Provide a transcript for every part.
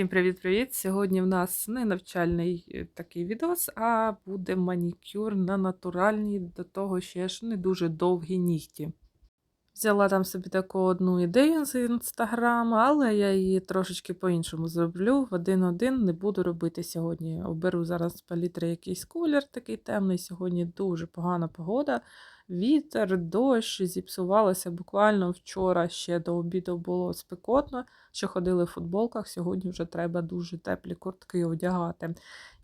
Всім привіт-привіт! Сьогодні в нас не навчальний е, такий відос, а буде манікюр на натуральні, до того ще ж не дуже довгі нігті. Взяла там собі таку одну ідею з інстаграму, але я її трошечки по-іншому зроблю. В один-один не буду робити сьогодні. Оберу зараз з палітри якийсь колір такий темний. Сьогодні дуже погана погода. Вітер, дощ, зіпсувалося буквально вчора ще до обіду було спекотно, що ходили в футболках. Сьогодні вже треба дуже теплі куртки одягати.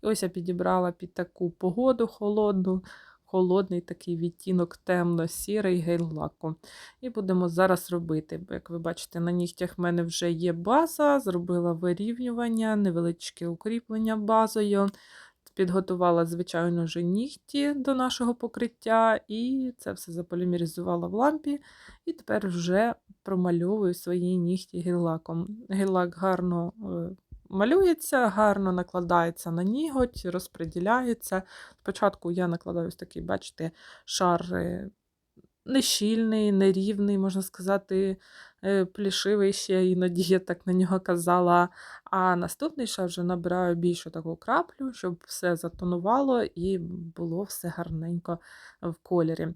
І ось я підібрала під таку погоду холодну, холодний такий відтінок темно-сірий гель-лаку. І будемо зараз робити. Як ви бачите, на нігтях в мене вже є база, зробила вирівнювання, невеличке укріплення базою. Підготувала, звичайно, вже нігті до нашого покриття, і це все заполімеризувала в лампі. І тепер вже промальовую свої нігті гель-лаком. Гель-лак гарно е, малюється, гарно накладається на ніготь, розподіляється. Спочатку я накладаю такий, бачите, шар е, нещільний, нерівний, можна сказати, е, плішивий ще, іноді я так на нього казала. А наступний шар вже набираю більшу таку краплю, щоб все затонувало і було все гарненько в кольорі.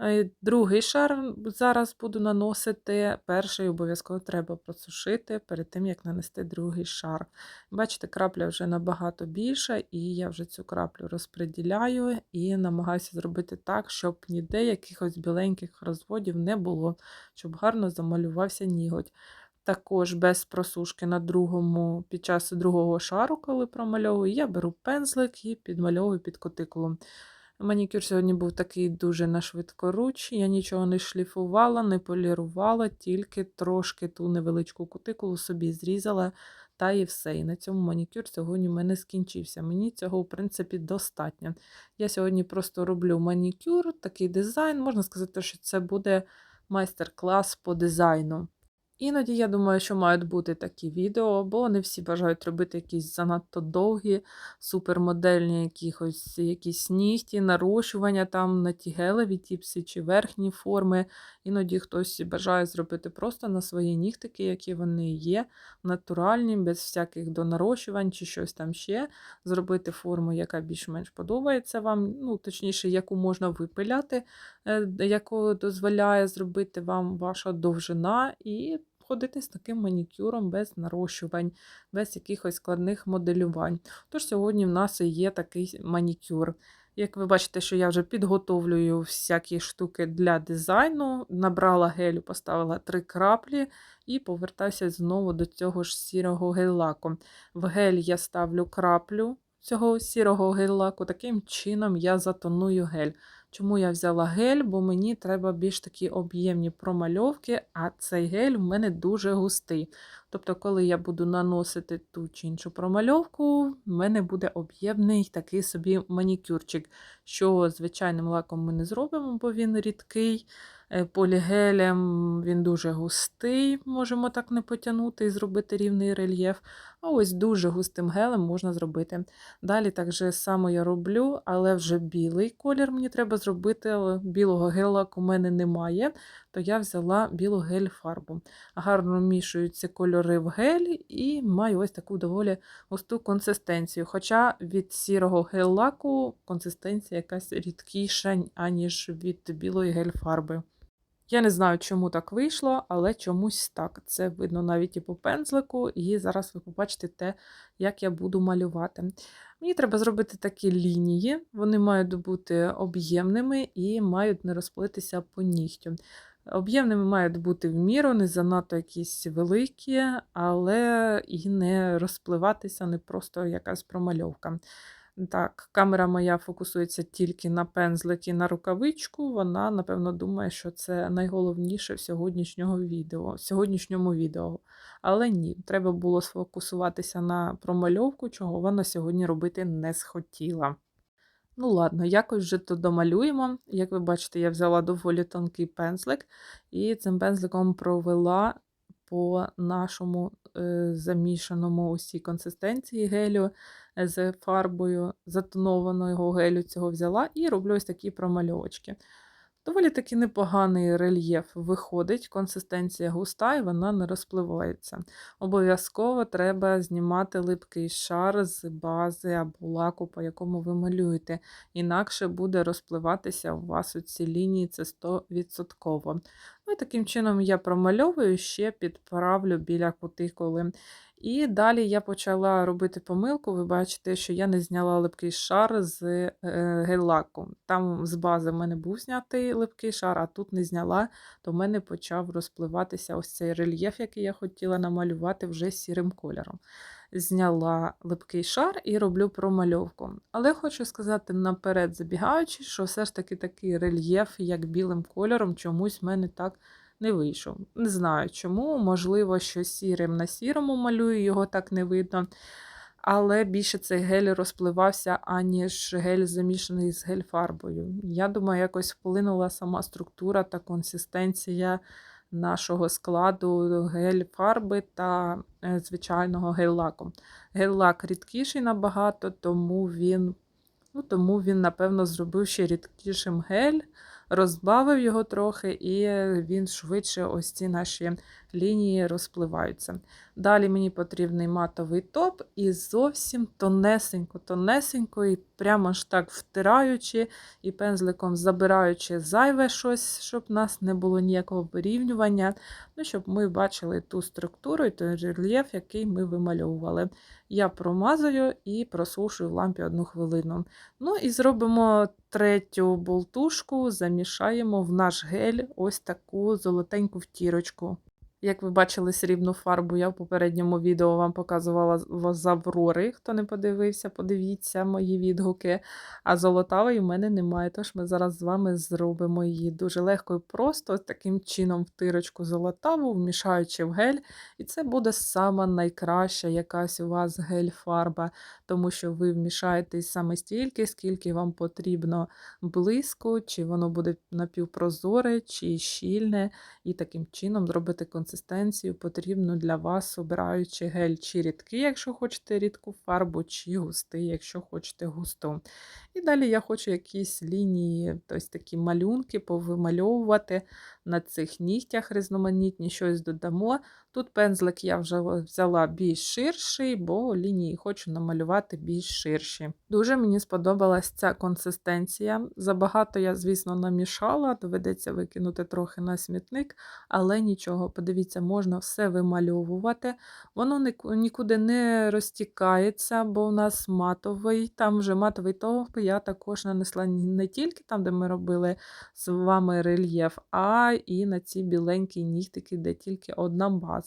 Е, другий шар зараз буду наносити. Перший обов'язково треба просушити перед тим, як нанести другий шар. Бачите, крапля вже набагато більша, і я вже цю краплю розподіляю і намагаюся зробити так, щоб ніде якихось біленьких розводів не було, щоб гарно замалювався ніготь. Також без просушки на другому, під час другого шару, коли промальовую, я беру пензлик і підмальовую під кутикулом. Манікюр сьогодні був такий дуже на швидкоруч, я нічого не шліфувала, не полірувала, тільки трошки ту невеличку кутикулу собі зрізала, та і все. І на цьому манікюр сьогодні в мене скінчився. Мені цього, в принципі, достатньо. Я сьогодні просто роблю манікюр, такий дизайн. Можна сказати, що це буде майстер-клас по дизайну. Іноді я думаю, що мають бути такі відео, бо не всі бажають робити якісь занадто довгі, супермодельні якісь, якісь нігті, нарощування там на ті гелеві тіпси чи верхні форми. Іноді хтось бажає зробити просто на свої нігтики, які вони є, натуральні, без всяких донарощувань чи щось там ще. Зробити форму, яка більш-менш подобається вам, ну, точніше, яку можна випиляти, е, яку дозволяє зробити вам ваша довжина. і ходити з таким манікюром без нарощувань, без якихось складних моделювань. Тож сьогодні в нас і є такий манікюр. Як ви бачите, що я вже підготовлюю всякі штуки для дизайну, набрала гелю, поставила три краплі і повертаюся знову до цього ж сірого гель-лаку. В гель я ставлю краплю цього сірого гель-лаку, таким чином я затоную гель. Чому я взяла гель? Бо мені треба більш такі об'ємні промальовки, а цей гель в мене дуже густий. Тобто, коли я буду наносити ту чи іншу промальовку, в мене буде об'ємний такий собі манікюрчик, що звичайним лаком ми не зробимо, бо він рідкий. Е, полігелем він дуже густий, можемо так не потягнути і зробити рівний рельєф. А ось дуже густим гелем можна зробити. Далі так же само я роблю, але вже білий колір мені треба зробити, але білого гела у мене немає, то я взяла білу гель-фарбу. Гарно мішую ці кольори в гель і маю ось таку доволі густу консистенцію. Хоча від сірого гель-лаку консистенція якась рідкіша, аніж від білої гель-фарби. Я не знаю, чому так вийшло, але чомусь так. Це видно навіть і по пензлику, і зараз ви побачите те, як я буду малювати. Мені треба зробити такі лінії, вони мають бути об'ємними і мають не розплитися по нігтю. Об'ємними мають бути в міру, не занадто якісь великі, але і не розпливатися, не просто якась промальовка. Так, камера моя фокусується тільки на пензлик і на рукавичку. Вона, напевно, думає, що це найголовніше в сьогоднішнього відео, в сьогоднішньому відео. Але ні, треба було сфокусуватися на промальовку, чого вона сьогодні робити не схотіла. Ну, ладно, якось вже то домалюємо. Як ви бачите, я взяла доволі тонкий пензлик, і цим пензликом провела по нашому замішаному усій консистенції гелю з фарбою затонованого гелю цього взяла і роблю ось такі промальовочки. Доволі таки непоганий рельєф виходить, консистенція густа і вона не розпливається. Обов'язково треба знімати липкий шар з бази або лаку, по якому ви малюєте, інакше буде розпливатися у вас у ці лінії, це 100%. Ну таким чином я промальовую, ще підправлю біля кутикули. І далі я почала робити помилку. Ви бачите, що я не зняла липкий шар з е, гель-лаку. Там з бази в мене був знятий липкий шар, а тут не зняла, то в мене почав розпливатися ось цей рельєф, який я хотіла намалювати вже сірим кольором. Зняла липкий шар і роблю промальовку. Але хочу сказати наперед, забігаючи, що все ж таки такий рельєф, як білим кольором, чомусь в мене так не вийшов. Не знаю чому, можливо, що сірим на сірому малюю, його так не видно. Але більше цей гель розпливався, аніж гель замішаний з гель-фарбою. Я думаю, якось вплинула сама структура та консистенція нашого складу гель-фарби та е, звичайного гель-лаку. Гель-лак рідкіший набагато, тому він, ну, тому він, напевно, зробив ще рідкішим гель розбавив його трохи, і він швидше ось ці наші лінії розпливаються. Далі мені потрібний матовий топ і зовсім тонесенько, тонесенько, і прямо ж так втираючи і пензликом забираючи зайве щось, щоб у нас не було ніякого вирівнювання, ну, щоб ми бачили ту структуру і той рельєф, який ми вимальовували. Я промазую і просушую в лампі одну хвилину. Ну і зробимо третю болтушку, замішаємо в наш гель ось таку золотеньку втірочку. Як ви бачили срібну фарбу, я в попередньому відео вам показувала з Аврори. Хто не подивився, подивіться мої відгуки. А золотавої в мене немає, тож ми зараз з вами зробимо її дуже легко і просто, таким чином втирочку золотаву, вмішаючи в гель. І це буде сама найкраща якась у вас гель-фарба, тому що ви вмішаєтесь саме стільки, скільки вам потрібно блиску, чи воно буде напівпрозоре, чи щільне, і таким чином зробити концентрацію консистенцію потрібну для вас, обираючи гель чи рідкий, якщо хочете рідку фарбу, чи густий, якщо хочете густу. І далі я хочу якісь лінії, ось такі малюнки повимальовувати на цих нігтях різноманітні, щось додамо. Тут пензлик я вже взяла більш ширший, бо лінії хочу намалювати більш ширші. Дуже мені сподобалась ця консистенція. Забагато я, звісно, намішала, доведеться викинути трохи на смітник, але нічого, подивіться, можна все вимальовувати. Воно нікуди не розтікається, бо у нас матовий, там вже матовий товп я також нанесла не тільки там, де ми робили з вами рельєф, а і на ці біленькі нігтики, де тільки одна база.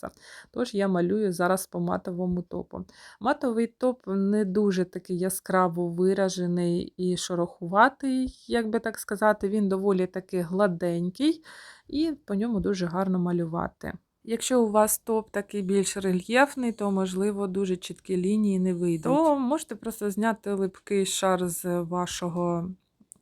Тож я малюю зараз по матовому топу. Матовий топ не дуже такий яскраво виражений і шорохуватий, як би так сказати, він доволі таки гладенький, і по ньому дуже гарно малювати. Якщо у вас топ такий більш рельєфний, то, можливо, дуже чіткі лінії не вийдуть. То можете просто зняти липкий шар з вашого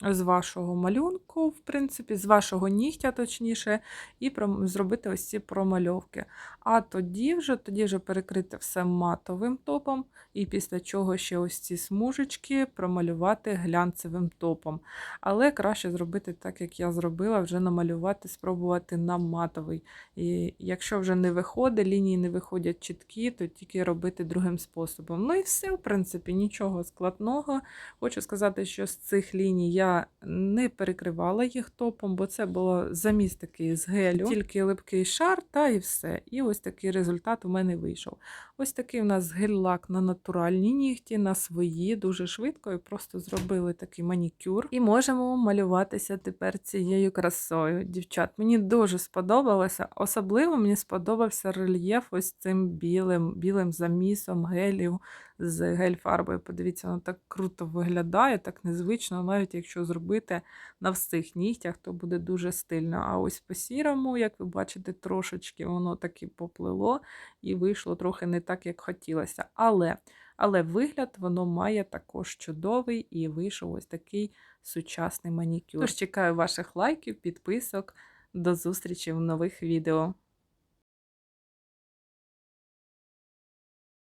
з вашого малюнку, в принципі, з вашого нігтя, точніше, і зробити ось ці промальовки. А тоді вже тоді вже перекрити все матовим топом, і після чого ще ось ці смужечки промалювати глянцевим топом. Але краще зробити так, як я зробила, вже намалювати, спробувати на матовий. І якщо вже не виходить, лінії не виходять чіткі, то тільки робити другим способом. Ну і все, в принципі, нічого складного. Хочу сказати, що з цих ліній я не перекривала їх топом, бо це було заміст такий з гелю, тільки липкий шар, та і все. І ось такий результат у мене вийшов. Ось такий у нас гель-лак на натуральні нігті, на свої, дуже швидко і просто зробили такий манікюр. І можемо малюватися тепер цією красою. Дівчат, мені дуже сподобалося. Особливо мені сподобався рельєф ось цим білим, білим замісом гелів з гель-фарбою. Подивіться, воно так круто виглядає, так незвично, навіть якщо зробити на всіх нігтях, то буде дуже стильно. А ось по сірому, як ви бачите, трошечки воно таки поплило і вийшло трохи не так, як хотілося. Але але вигляд воно має також чудовий і вийшов ось такий сучасний манікюр. Тож чекаю ваших лайків, підписок. До зустрічі в нових відео.